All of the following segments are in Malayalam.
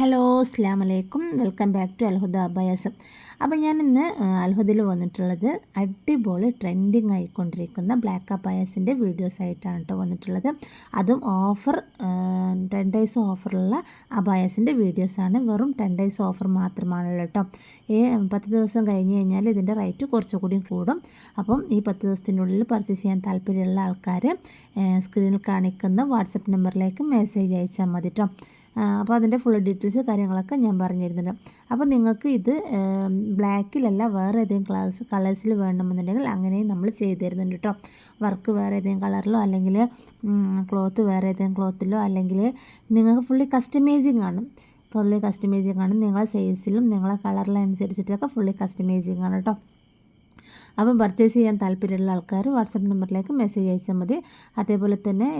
ഹലോ അസ്ലാം വലൈക്കും വെൽക്കം ബാക്ക് ടു അൽഹുദ അബയാസം. അപ്പോൾ ഞാൻ ഇന്ന് അൽഹുദയിൽ വന്നിട്ടുള്ളത് അടിപൊളി ട്രെൻഡിങ് ആയിക്കൊണ്ടിരിക്കുന്ന ബ്ലാക്ക് അബയാസിന്റെ വീഡിയോസ് ആയിട്ടാണ് കേട്ടോ വന്നിട്ടുള്ളത്. അതും ഓഫർ ടെൻ ഡേയ്സ് ഓഫറുള്ള അബായസിന്റെ വീഡിയോസാണ് വെറും ടെൻ ഡേയ്സ് ഓഫർ മാത്രമാണല്ലോ കേട്ടോ ഈ പത്ത് ദിവസം കഴിഞ്ഞ് കഴിഞ്ഞാൽ ഇതിന്റെ റേറ്റ് കുറച്ചുകൂടി കൂടും അപ്പം ഈ പത്ത് ദിവസത്തിനുള്ളിൽ പർച്ചേസ് ചെയ്യാൻ താല്പര്യമുള്ള ആൾക്കാർ സ്ക്രീനിൽ കാണിക്കുന്ന വാട്സപ്പ് നമ്പറിലേക്ക് മെസ്സേജ് അയച്ചാൽ മതി കേട്ടോ അപ്പോൾ അതിന്റെ ഫുൾ ഡീറ്റെയിൽസ് കാര്യങ്ങളൊക്കെ ഞാൻ പറഞ്ഞു തരുന്നുണ്ട് അപ്പോൾ നിങ്ങൾക്ക് ഇത് ബ്ലാക്കിലല്ല വേറെ ഏതെങ്കിലും ക്ലാസ് കളേഴ്സിൽ വേണമെന്നുണ്ടെങ്കിൽ അങ്ങനെയും നമ്മൾ ചെയ്തു തരുന്നുണ്ട് കേട്ടോ വർക്ക് വേറെ ഏതെങ്കിലും കളറിലോ അല്ലെങ്കിൽ ക്ലോത്ത് വേറെ ഏതെങ്കിലും ക്ലോത്തിലോ അല്ലെങ്കിൽ നിങ്ങൾക്ക് ഫുള്ളി കസ്റ്റമൈസിങ് ആണ്. ഫുള്ളി കസ്റ്റമൈസിങ് ആണ്. നിങ്ങളെ സൈസിലും നിങ്ങളെ കളറിലും അനുസരിച്ചിട്ടൊക്കെ ഫുള്ളി കസ്റ്റമൈസിങ് ആണ് കേട്ടോ അപ്പം പർച്ചേസ് ചെയ്യാൻ താല്പര്യമുള്ള ആൾക്കാർ വാട്സപ്പ് നമ്പറിലേക്ക് മെസ്സേജ് അയച്ചാൽ മതി. അതേപോലെ തന്നെ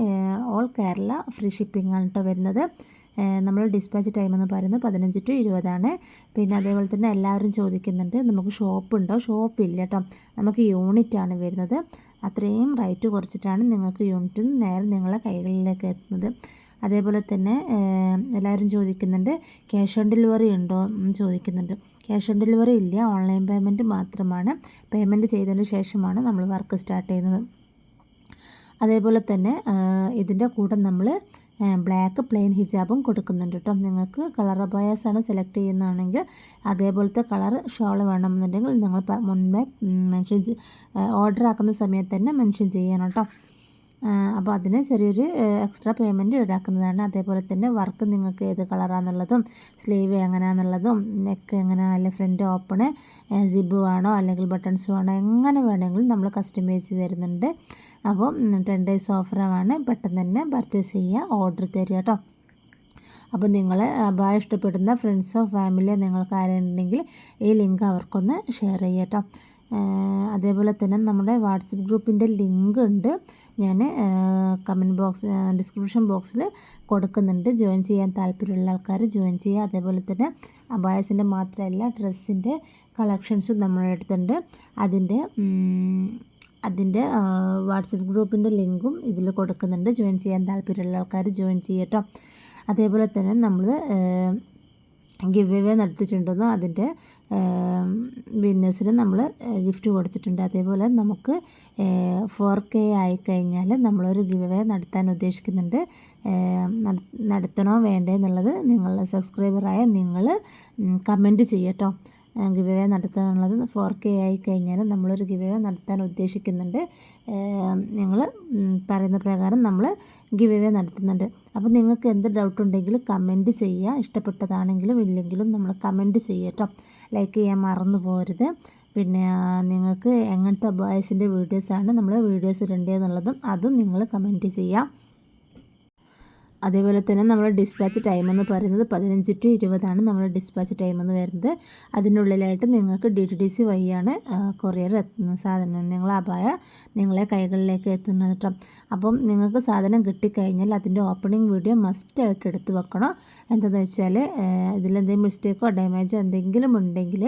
ഓൾ കേരള ഫ്രീ ഷിപ്പിംഗ് ആണ് കേട്ടോ വരുന്നത്. നമ്മൾ ഡിസ്പാച്ച് ടൈം എന്ന് പറയുന്നത് പതിനഞ്ച് ടു ഇരുപതാണ് പിന്നെ അതേപോലെ തന്നെ എല്ലാവരും ചോദിക്കുന്നുണ്ട് നമുക്ക് ഷോപ്പ് ഉണ്ടോ? ഷോപ്പ് ഇല്ല കേട്ടോ നമുക്ക് യൂണിറ്റ് ആണ് വരുന്നത്. അത്രയും റേറ്റ് കുറച്ചിട്ടാണ് നിങ്ങൾക്ക് യൂണിറ്റ് നേരെ നിങ്ങളെ കൈകളിലേക്ക് എത്തുന്നത്. അതേപോലെ തന്നെ എല്ലാവരും ചോദിക്കുന്നുണ്ട് ക്യാഷ് ഓൺ ഡെലിവറി ഉണ്ടോ എന്ന് ചോദിക്കുന്നുണ്ട്. ക്യാഷ് ഓൺ ഡെലിവറി ഇല്ല ഓൺലൈൻ പേയ്മെന്റ് മാത്രമാണ്. പേയ്മെന്റ് ചെയ്തതിന് ശേഷമാണ് നമ്മൾ വർക്ക് സ്റ്റാർട്ട് ചെയ്യുന്നത്. അതേപോലെ തന്നെ ഇതിന്റെ കൂടെ നമ്മൾ ബ്ലാക്ക് പ്ലെയിൻ ഹിജാബും കൊടുക്കുന്നുണ്ട് കേട്ടോ. നിങ്ങൾക്ക് കളർ അബായാസാണ് സെലക്ട് ചെയ്യുന്നതാണെങ്കിൽ അതേപോലത്തെ കളർ ഷോൾ വേണമെന്നുണ്ടെങ്കിൽ നിങ്ങൾ മുൻപേ മെൻഷൻ ഓർഡർ ആക്കുന്ന സമയത്ത് തന്നെ മെൻഷൻ ചെയ്യണം കേട്ടോ. അപ്പോൾ അതിന് ചെറിയൊരു എക്സ്ട്രാ പേയ്മെന്റ് ഈടാക്കുന്നതാണ്. അതേപോലെ തന്നെ വർക്ക് നിങ്ങൾക്ക് ഏത് കളറാണെന്നുള്ളതും സ്ലീവ് എങ്ങനെയാണെന്നുള്ളതും നെക്ക് എങ്ങനെയാണ് അല്ലെങ്കിൽ ഫ്രണ്ട് ഓപ്പണ് സിബ് വേണോ അല്ലെങ്കിൽ ബട്ടൺസ് വേണോ എങ്ങനെ വേണമെങ്കിലും നമ്മൾ കസ്റ്റമൈസ് ചെയ്ത് തരുന്നുണ്ട്. അപ്പോൾ ടെൻ ഡേയ്സ് ഓഫറാണ് പെട്ടെന്ന് തന്നെ പർച്ചേസ് ചെയ്യുക ഓർഡർ തരിക കേട്ടോ അപ്പോൾ നിങ്ങൾ അബായ ഇഷ്ടപ്പെടുന്ന ഫ്രണ്ട്സോ ഫാമിലിയോ നിങ്ങൾക്ക് ആരുണ്ടെങ്കിൽ ഈ ലിങ്ക് അവർക്കൊന്ന് ഷെയർ ചെയ്യാം കേട്ടോ അതേപോലെ തന്നെ നമ്മുടെ വാട്സപ്പ് ഗ്രൂപ്പിന്റെ ലിങ്ക് ഉണ്ട് ഞാൻ കമന്റ് ബോക്സ് ഡിസ്ക്രിപ്ഷൻ ബോക്സിൽ കൊടുക്കുന്നുണ്ട്. ജോയിൻ ചെയ്യാൻ താല്പര്യമുള്ള ആൾക്കാർ ജോയിൻ ചെയ്യുക. അതേപോലെ തന്നെ അബായസിന്റെ മാത്രമല്ല ഡ്രസ്സിന്റെ കളക്ഷൻസും നമ്മുടെ അടുത്തുണ്ട്. അതിന്റെ അതിന്റെ വാട്സപ്പ് ഗ്രൂപ്പിന്റെ ലിങ്കും ഇതിൽ കൊടുക്കുന്നുണ്ട്. ജോയിൻ ചെയ്യാൻ താല്പര്യമുള്ള ആൾക്കാർ ജോയിൻ ചെയ്യട്ടോ. അതേപോലെ തന്നെ നമ്മൾ ഗിവ് എവേ നടത്തിയിട്ടുണ്ടെന്ന് അതിന്റെ വിന്നേഴ്സിന് നമ്മൾ ഗിഫ്റ്റ് കൊടുത്തിട്ടുണ്ട്. അതേപോലെ നമുക്ക് ഫോർ കെ ആയിക്കഴിഞ്ഞാൽ നമ്മളൊരു ഗിവ് എവേ നടത്താൻ ഉദ്ദേശിക്കുന്നുണ്ട്. നടത്തണോ വേണ്ടേ എന്നുള്ളത് നിങ്ങൾ സബ്സ്ക്രൈബറായ നിങ്ങൾ കമന്റ് ചെയ്യട്ടോ. ഗിവ് അവേ നടത്തുക എന്നുള്ളത് ഫോർ കെ ആയി കഴിഞ്ഞാൽ നമ്മളൊരു ഗിവ് അവേ നടത്താൻ ഉദ്ദേശിക്കുന്നുണ്ട്. നിങ്ങൾ പറയുന്ന പ്രകാരം നമ്മൾ ഗിവ് നടത്തുന്നുണ്ട്. അപ്പോൾ നിങ്ങൾക്ക് എന്ത് ഡൗട്ട് ഉണ്ടെങ്കിലും കമന്റ് ചെയ്യുക. ഇഷ്ടപ്പെട്ടതാണെങ്കിലും ഇല്ലെങ്കിലും നമ്മൾ കമന്റ് ചെയ്യട്ടോ ലൈക്ക് ചെയ്യാൻ മറന്നു പോരുത്. പിന്നെ നിങ്ങൾക്ക് എങ്ങനത്തെ ബോയ്സിന്റെ വീഡിയോസാണ് നമ്മൾ വീഡിയോസ് ഇടേണ്ടതെന്നുള്ളതും അതും നിങ്ങൾ കമന്റ് ചെയ്യാം അതേപോലെ തന്നെ നമ്മൾ ഡിസ്പാച്ച് ടൈം എന്ന് പറയുന്നത് പതിനഞ്ച് ടു ഇരുപതാണ് നമ്മൾ ഡിസ്പാച്ച് ടൈം എന്ന് വരുന്നത്. അതിനുള്ളിലായിട്ട് നിങ്ങൾക്ക് ഡി ടി ഡി സി വഴിയാണ് കൊറിയർ എത്തുന്ന സാധനം. നിങ്ങൾ അപായ നിങ്ങളെ കൈകളിലേക്ക് എത്തുന്നത് കേട്ടോ അപ്പം നിങ്ങൾക്ക് സാധനം കിട്ടിക്കഴിഞ്ഞാൽ അതിന്റെ ഓപ്പണിംഗ് വീഡിയോ മസ്റ്റായിട്ട് എടുത്ത് വെക്കണം. എന്താണെന്ന് വെച്ചാൽ ഇതിലെന്തെങ്കിലും മിസ്റ്റേക്കോ ഡാമേജോ എന്തെങ്കിലും ഉണ്ടെങ്കിൽ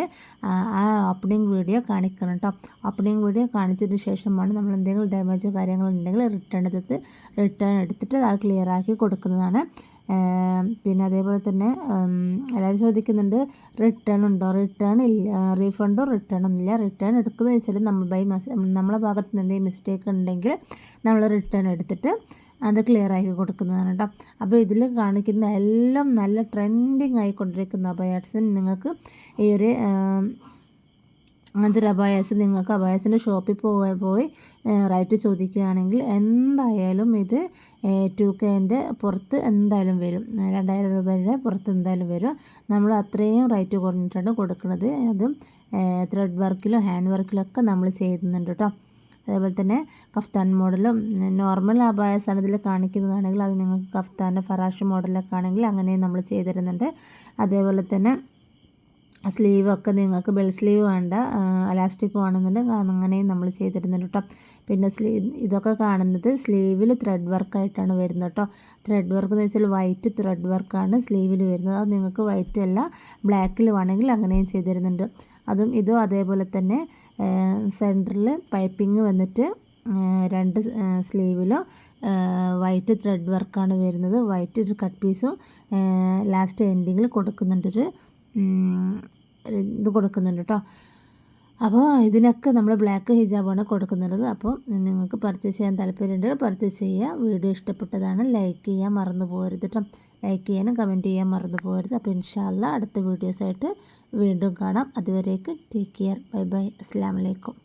ആ ഓപ്പണിംഗ് വീഡിയോ കാണിക്കണം കേട്ടോ ഓപ്പണിംഗ് വീഡിയോ കാണിച്ചതിന് ശേഷമാണ് നമ്മൾ എന്തെങ്കിലും ഡാമേജോ കാര്യങ്ങളോ ഉണ്ടെങ്കിൽ റിട്ടേൺ എടുത്ത് റിട്ടേൺ എടുത്തിട്ട് അത് ക്ലിയർ ആക്കി കൊടുക്കുക കൊടുക്കുന്നതാണ്. പിന്നെ അതേപോലെ തന്നെ എല്ലാവരും ചോദിക്കുന്നുണ്ട് റിട്ടേൺ ഉണ്ടോ? റിട്ടേൺ ഇല്ല റീഫണ്ടോ റിട്ടേൺ ഇല്ല. റിട്ടേൺ എടുക്കുന്നത് വെച്ചാൽ നമ്മൾ ബൈ നമ്മളെ ഭാഗത്ത് നിന്ന് എന്തെങ്കിലും മിസ്റ്റേക്ക് ഉണ്ടെങ്കിൽ നമ്മൾ റിട്ടേൺ എടുത്തിട്ട് അത് ക്ലിയർ ആക്കി കൊടുക്കുന്നതാണ് കേട്ടോ. അപ്പോൾ ഇതിൽ കാണിക്കുന്ന എല്ലാം നല്ല ട്രെൻഡിങ് ആയിക്കൊണ്ടിരിക്കുന്ന അബയാട്സിന് നിങ്ങൾക്ക് ഈ ഒരു അങ്ങനത്തെ ഒരു അബായാസ് നിങ്ങൾക്ക് അബായാസിന്റെ ഷോപ്പിൽ പോയി പോയി റേറ്റ് ചോദിക്കുകയാണെങ്കിൽ എന്തായാലും ഇത് ടു കെന്റെ പുറത്ത് എന്തായാലും വരും. രണ്ടായിരം രൂപയുടെ പുറത്ത് എന്തായാലും വരും. നമ്മൾ അത്രയും റേറ്റ് കൊണ്ടിട്ടാണ് കൊടുക്കുന്നത് അതും ത്രെഡ് വർക്കിലും ഹാൻഡ് വർക്കിലൊക്കെ നമ്മൾ ചെയ്യുന്നുണ്ട് കേട്ടോ. അതേപോലെ തന്നെ കഫ്താൻ മോഡലും നോർമൽ അബായസാണ് ഇതിൽ കാണിക്കുന്നതാണെങ്കിൽ അത് നിങ്ങൾക്ക് കഫ്താന്റെ ഫറാഷ് മോഡലൊക്കെ ആണെങ്കിൽ അങ്ങനെയും നമ്മൾ ചെയ്തു തരുന്നുണ്ട്. അതേപോലെ തന്നെ സ്ലീവൊക്കെ നിങ്ങൾക്ക് ബെൽ സ്ലീവ് വേണ്ട അലാസ്റ്റിക് വേണമെന്നുണ്ടെങ്കിൽ അങ്ങനെയും നമ്മൾ ചെയ്തിരുന്നുണ്ട് കേട്ടോ. പിന്നെ സ്ലീവ് ഇതൊക്കെ കാണുന്നത് സ്ലീവിൽ ത്രെഡ് വർക്കായിട്ടാണ് വരുന്നത് കേട്ടോ. ത്രെഡ് വർക്ക് എന്ന് വെച്ചാൽ വൈറ്റ് ത്രെഡ് വർക്കാണ് സ്ലീവിൽ വരുന്നത്. അത് നിങ്ങൾക്ക് വൈറ്റ് അല്ല ബ്ലാക്കിൽ വേണമെങ്കിൽ അങ്ങനെയും ചെയ്തിരുന്നുണ്ട്. അതും ഇതും അതേപോലെ തന്നെ സെന്ററിൽ പൈപ്പിംഗ് വന്നിട്ട് രണ്ട് സ്ലീവിലും വൈറ്റ് ത്രെഡ് വർക്കാണ് വരുന്നത്. വൈറ്റ് ഒരു കട്ട് പീസും ലാസ്റ്റ് എൻഡിങ്ങിൽ കൊടുക്കുന്നുണ്ടൊരു ഇത് കൊടുക്കുന്നുണ്ട് കേട്ടോ. അപ്പോൾ ഇതിനൊക്കെ നമ്മൾ ബ്ലാക്ക് ഹിജാബാണ് കൊടുക്കുന്നത്. അപ്പോൾ നിങ്ങൾക്ക് പർച്ചേസ് ചെയ്യാൻ താല്പര്യമുണ്ട് പർച്ചേസ് ചെയ്യുക. വീഡിയോ ഇഷ്ടപ്പെട്ടതാണ് ലൈക്ക് ചെയ്യാൻ മറന്നു പോകരുത് കേട്ടോ ലൈക്ക് ചെയ്യാനും കമന്റ് ചെയ്യാൻ മറന്നു പോകരുത്. അപ്പോൾ ഇൻഷാല്ല അടുത്ത വീഡിയോസായിട്ട് വീണ്ടും കാണാം. അതുവരേക്കും ടേക്ക് കെയർ ബൈ ബൈ അസ്സാം വലൈക്കും